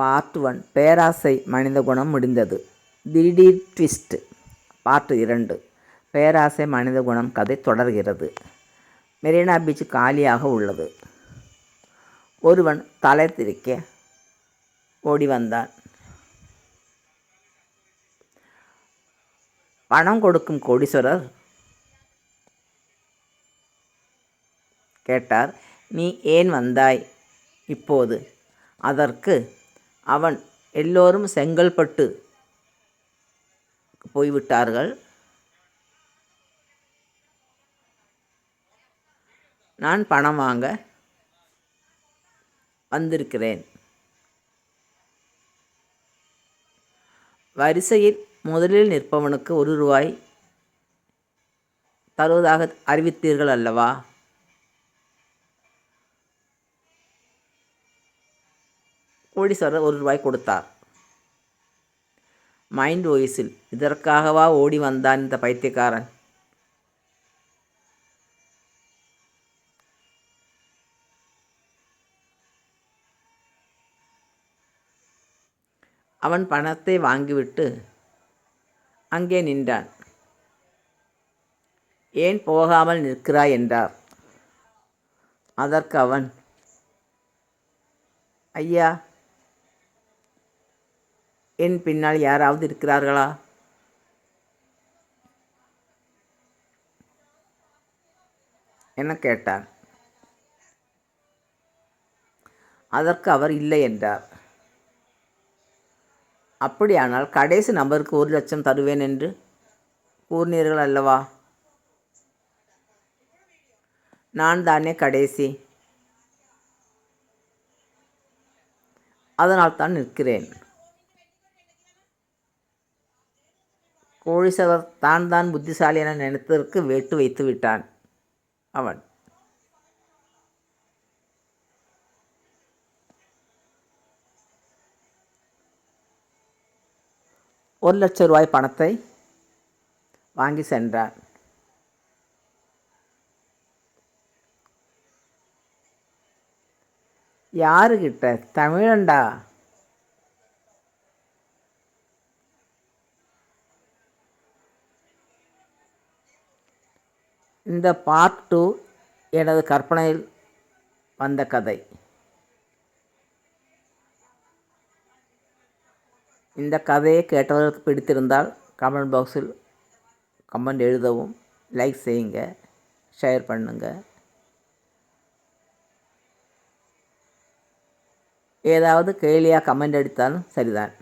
Part one பேராசை மனித குணம் முடிந்தது. திடீர் ட்விஸ்ட் பார்ட் இரண்டு பேராசை மனித குணம் கதை தொடர்கிறது. மெரினா பீச் காலியாக உள்ளது. ஒருவன் தலை திரிக்க ஓடி வந்தான். பணம் கொடுக்கும் கோடீஸ்வரர் கேட்டார் நீ ஏன் வந்தாய்? இப்போது அதற்கு அவன் எல்லோரும் செங்கல்பட்டு போய்விட்டார்கள். நான் பணம் வாங்க வந்திருக்கிறேன். வரிசையில் முதலில் நிற்பவனுக்கு ஒரு ரூபாய் தருவதாக அறிவித்தீர்கள் அல்லவா? கோடீஸ்வரர் ஒரு ரூபாய் கொடுத்தார். மைண்ட் வாய்ஸில் இதற்காகவா ஓடி வந்தான் இந்த பைத்தியக்காரன்? அவன் பணத்தை வாங்கிவிட்டு அங்கே நின்றான். ஏன் போகாமல் நிற்கிறாய்? என்றார். அதற்கு அவன் ஐயா என் பின்னால் யாராவது இருக்கிறார்களா? என கேட்டார் அதற்கு அவர் இல்லை என்றார். அப்படியானால் கடைசி நபருக்கு ஒரு லட்சம் தருவேன் என்று கூறினீர்கள் அல்லவா? நான் தானே கடைசி. அதனால் தான் நிற்கிறேன். கோழிசவர் தான் தான் புத்திசாலி என நினைத்ததற்கு வேட்டு வைத்து விட்டான் அவன். ஒரு லட்சம் ரூபாய் பணத்தை வாங்கி சென்றான். யாருக்கிட்ட தமிழண்டா? இந்த பார்ட் டூ எனது கற்பனையில் வந்த கதை. இந்த கதையை கேட்டவர்களுக்கு பிடித்திருந்தால் கமெண்ட் பாக்ஸில் கமெண்ட் எழுதவும் லைக் செய்யுங்க ஷேர் பண்ணுங்க. ஏதாவது கேலியாக கமெண்ட் அடித்தாலும் சரிதான்.